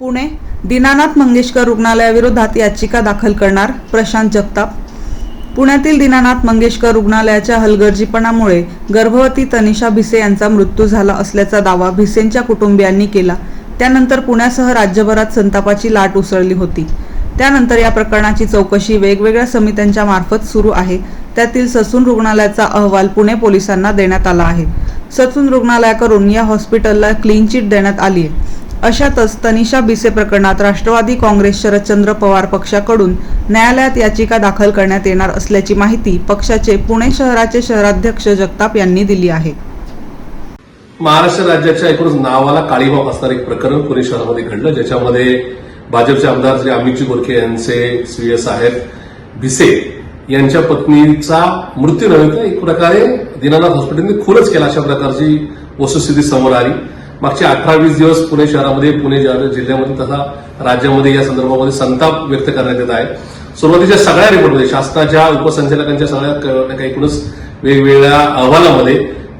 पुणे दीनानाथ मंगेशकर रुग्णालयाविरोधात याचिका दाखल करणार प्रशांत जगताप. पुण्यातील दीनानाथ मंगेशकर रुग्णालयाच्या हलगर्जीपणामुळे गर्भवती तनिषा भिसे यांचा मृत्यू झाला असल्याचा दावा भिसेंच्या कुटुंबियांनी केला. त्यानंतर पुण्यासह राज्यभरात संतापाची लाट उसळली होती. त्यानंतर या प्रकरणाची चौकशी वेगवेगळ्या समित्यांच्या मार्फत सुरू आहे. त्यातील ससून रुग्णालयाचा अहवाल पुणे पोलिसांना देण्यात आला आहे. ससून रुग्णालयाकडून या हॉस्पिटलला क्लीन चिट देण्यात आली आहे अशातच तनिषा बिसे प्रकरणात राष्ट्रवादी काँग्रेस शरदचंद्र पवार पक्षाकडून न्यायालयात याचिका दाखल करण्यात येणार असल्याची माहिती पक्षाचे पुणे शहराचे शहराध्यक्ष जगताप यांनी दिली आहे. महाराष्ट्र राज्याच्या एकूणच नावाला काळीबाब हो असणारं एक प्रकरण पुणे शहरामध्ये घडलं ज्याच्यामध्ये भाजपचे आमदार श्री अमितजी गोरखे यांचे स्वीय साहेब भिसे यांच्या पत्नीचा मृत्यू नव्हे एक प्रकारे दिनानाथ हॉस्पिटलने खूनच केला अशा प्रकारची वस्तुस्थिती समोर आली. मागचे अठरा वीस दिवस पुणे शहरामध्ये पुणे जिल्ह्यामध्ये तथा राज्यामध्ये या संदर्भामध्ये संताप व्यक्त करण्यात येत आहे. सुरुवातीच्या सगळ्या रिपोर्टमध्ये शासनाच्या उपसंचालकांच्या सगळ्या एकूणच वेगवेगळ्या अहवालामध्ये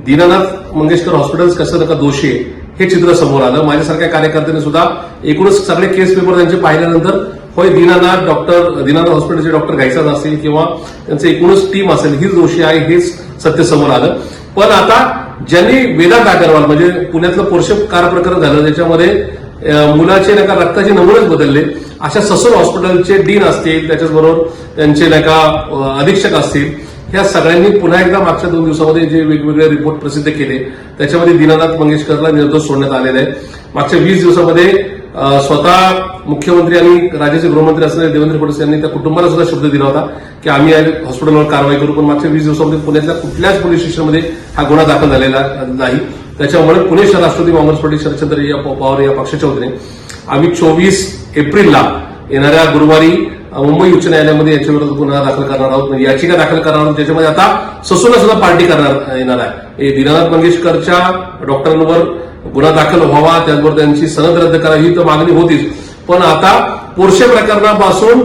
दीनानाथ मंगेशकर हॉस्पिटल्स कसं नका दोषी आहे हे चित्र समोर आलं. माझ्यासारख्या कार्यकर्त्यांनी सुद्धा एकूणच सगळे केस पेपर त्यांचे पाहिल्यानंतर होय दीनानाथ डॉक्टर दीनानाथ हॉस्पिटलचे डॉक्टर घ्यायचाच असतील किंवा त्यांचं एकूणच टीम असेल हीच दोषी आहे हेच सत्य समोर आलं. पण आता ज्यांनी वेदांत अगरवाल म्हणजे पुण्यातलं पोर्षकार प्रकरण झालं त्याच्यामध्ये मुलाचे नाही का रक्ताचे नमुनेच बदलले. अशा ससून हॉस्पिटलचे डीन असतील त्याच्याचबरोबर त्यांचे नाही का अधीक्षक असतील ह्या सगळ्यांनी पुन्हा एकदा मागच्या दोन दिवसामध्ये जे वेगवेगळे रिपोर्ट प्रसिद्ध केले त्याच्यामध्ये दीनानाथ मंगेशकरला निर्दोष सोडण्यात आलेला आहे. मागच्या वीस दिवसामध्ये स्वतः मुख्यमंत्री आणि राज्याचे गृहमंत्री असणारे देवेंद्र फडणवीस यांनी त्या कुटुंबाला सुद्धा शब्द दिला होता की आम्ही हॉस्पिटलवर कारवाई करू पण मागच्या वीस दिवसामध्ये पुण्यातल्या कुठल्याच पोलीस स्टेशनमध्ये हा गुन्हा दाखल झालेला नाही. त्याच्यामुळे पुणे शहर राष्ट्रवादी काँग्रेस पार्टी शरदचंद्र या पवार या पक्षाच्या वतीने आम्ही चोवीस एप्रिलला येणाऱ्या गुरुवारी मुंबई उच्च न्यायालयामध्ये याच्याविरोधात गुन्हा दाखल करणार आहोत. म्हणजे याचिका दाखल करणार आहोत. ज्याच्यामध्ये आता ससून सुद्धा पार्टी करणार येणार आहे. दिनानाथ मंगेशकरच्या डॉक्टरांवर गुन्हा दाखल व्हावा त्याचबरोबर त्यांची सनद रद्द करावी ही तर मागणी होतीच. पण आता पोरशे प्रकरणापासून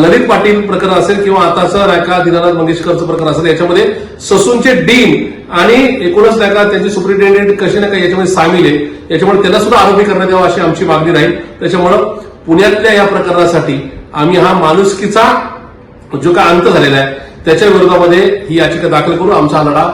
ललित पाटील प्रकरण असेल किंवा आताचं रायका दिनानाथ मंगेशकरचं प्रकरण असेल याच्यामध्ये ससूनचे डीन आणि एकूणच रायका त्यांचे सुप्रिंटेंडेंट कसे ना काही याच्यामध्ये सामील आहे याच्यामुळे त्यांना सुद्धा आरोपी करण्यात यावा अशी आमची मागणी राहील. त्याच्यामुळं पुण्यातल्या या प्रकरणासाठी आम्ही हा माणुसकीचा जो काय अंत झालेला आहे त्याच्या विरोधामध्ये ही याचिका दाखल करू आमचा हा लढा